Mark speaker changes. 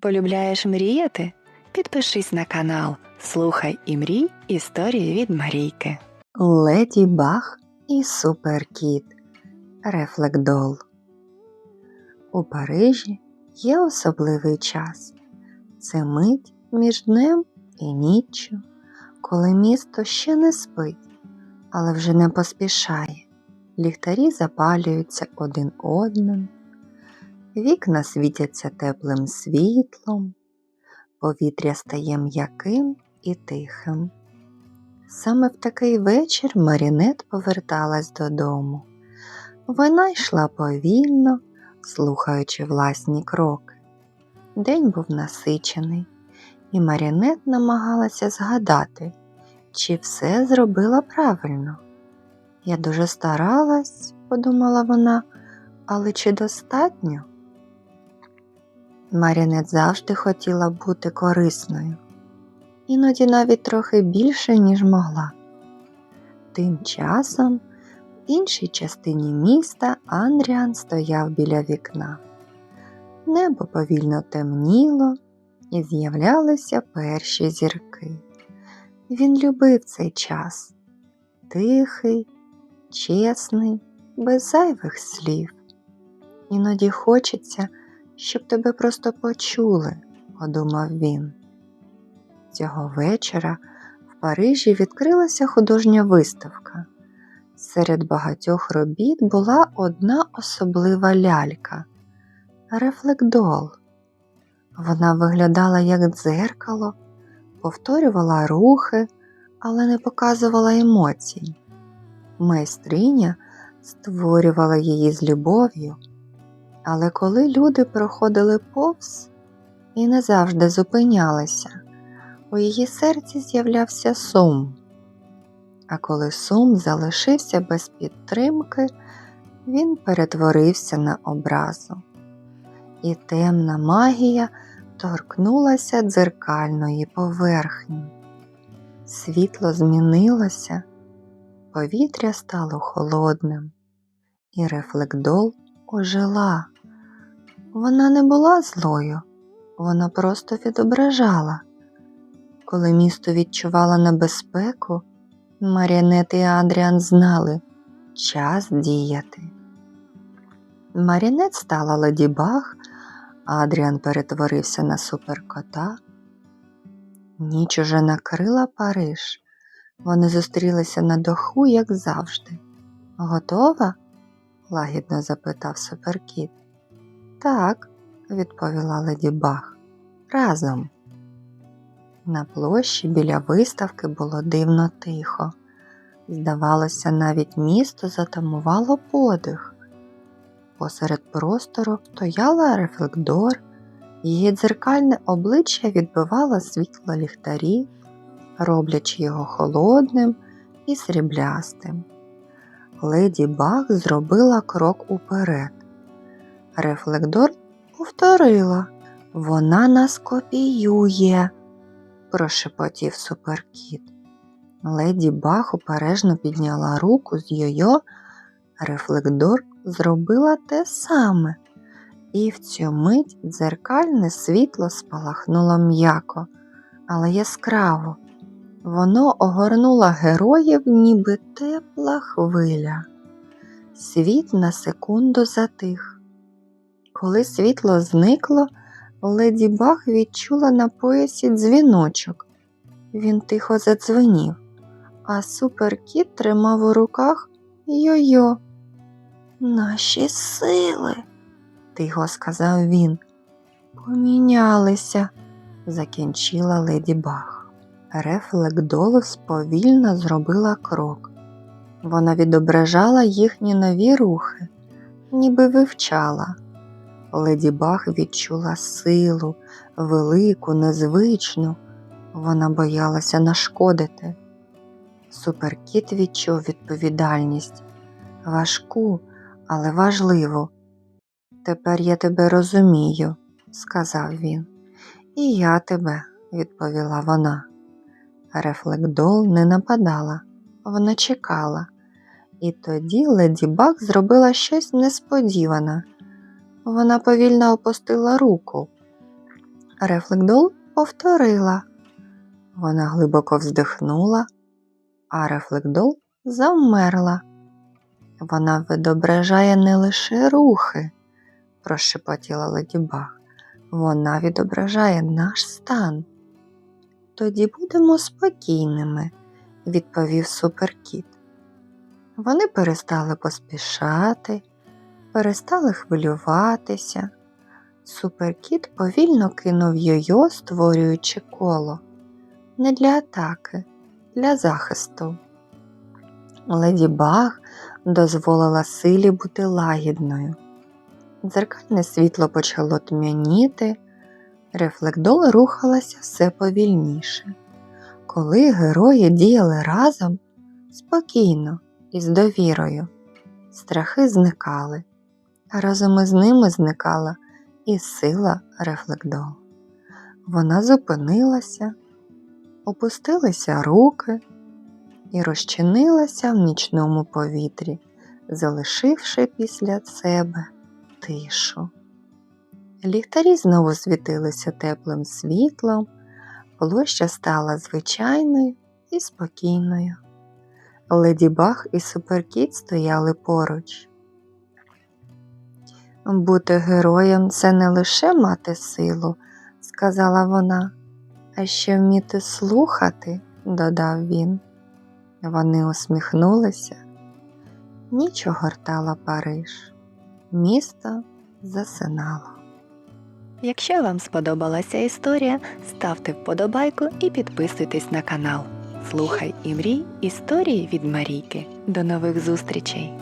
Speaker 1: Полюбляєш мріяти? Підпишись на канал Слухай і мрій історії від Марійки. Леді Баг і Суперкіт Рефлектдол У Парижі є особливий час. Це мить між днем і ніччю, коли місто ще не спить, але вже не поспішає. Ліхтарі запалюються один одним, вікна світяться теплим світлом, повітря стає м'яким і тихим. Саме в такий вечір Марінет поверталась додому. Вона йшла повільно, слухаючи власні кроки. День був насичений, і Марінет намагалася згадати, чи все зробила правильно. Я дуже старалась, подумала вона, але чи достатньо? Марінет завжди хотіла бути корисною, іноді навіть трохи більше, ніж могла. Тим часом в іншій частині міста Андріан стояв біля вікна. Небо повільно темніло і з'являлися перші зірки. Він любив цей час тихий, чесний, без зайвих слів. Іноді хочеться, щоб тебе просто почули, подумав він. Цього вечора в Парижі відкрилася художня виставка. Серед багатьох робіт була одна особлива лялька рефлектдол. Вона виглядала як дзеркало, повторювала рухи, але не показувала емоцій. Майстриня створювала її з любов'ю, але коли люди проходили повз і не завжди зупинялися, у її серці з'являвся сум. А коли сум залишився без підтримки, він перетворився на образу. І темна магія торкнулася дзеркальної поверхні. Світло змінилося, повітря стало холодним, і рефлектдол ожила. Вона не була злою, вона просто відображала. Коли місто відчувало небезпеку, Марінет і Адріан знали час діяти. Марінет стала леді Баг, Адріан перетворився на суперкота. Ніч уже накрила Париж. Вони зустрілися на доху, як завжди. Готова? лагідно запитав суперкіт. Так, відповіла леді Баг. Разом. На площі біля виставки було дивно тихо. Здавалося, навіть місто затамувало подих. Посеред простору стояла рефлектор, її дзеркальне обличчя відбивало світло ліхтарів, роблячи його холодним і сріблястим. Леді Баг зробила крок уперед. Рефлектор повторила Вона нас копіює, прошепотів суперкіт. Леді Баг обережно підняла руку з йойо, рефлектор зробила те саме, і в цю мить дзеркальне світло спалахнуло м'яко, але яскраво. Воно огорнуло героїв, ніби тепла хвиля. Світ на секунду затих. Коли світло зникло, леді Баг відчула на поясі дзвіночок. Він тихо задзвенів, а суперкіт тримав у руках йо-йо. Наші сили, тихо сказав він. Помінялися, закінчила леді Баг. Рефлектолос повільно зробила крок. Вона відображала їхні нові рухи, ніби вивчала. Леді Баг відчула силу, велику, незвичну. Вона боялася нашкодити. Суперкіт відчув відповідальність, важку, але важливу. Тепер я тебе розумію, сказав він. І я тебе, відповіла вона. Рефлектдол не нападала, вона чекала. І тоді леді Баг зробила щось несподіване. Вона повільно опустила руку. Рефлексдол повторила. Вона глибоко вздихнула, а рефлексдол завмерла. Вона відображає не лише рухи, прошепотіла ледіба. Вона відображає наш стан. Тоді будемо спокійними, відповів суперкіт. Вони перестали поспішати, перестали хвилюватися. Суперкіт повільно кинув йойо, створюючи коло. Не для атаки, для захисту. Леді Баг дозволила силі бути лагідною. Дзеркальне світло почало тьмяніти, рефлектол рухалася все повільніше. Коли герої діяли разом, спокійно і з довірою, страхи зникали, а разом із ними зникала і сила рефлектол. Вона зупинилася, опустилися руки і розчинилася в нічному повітрі, залишивши після себе тишу. Ліхтарі знову світилися теплим світлом, площа стала звичайною і спокійною. Леді Баг і Суперкіт стояли поруч. Бути героєм це не лише мати силу, сказала вона, а ще вміти слухати, додав він. Вони усміхнулися. Ніч огортала Париж. Місто засинало.
Speaker 2: Якщо вам сподобалася історія, ставте вподобайку і підписуйтесь на канал. Слухай і мрій історії від Марійки. До нових зустрічей!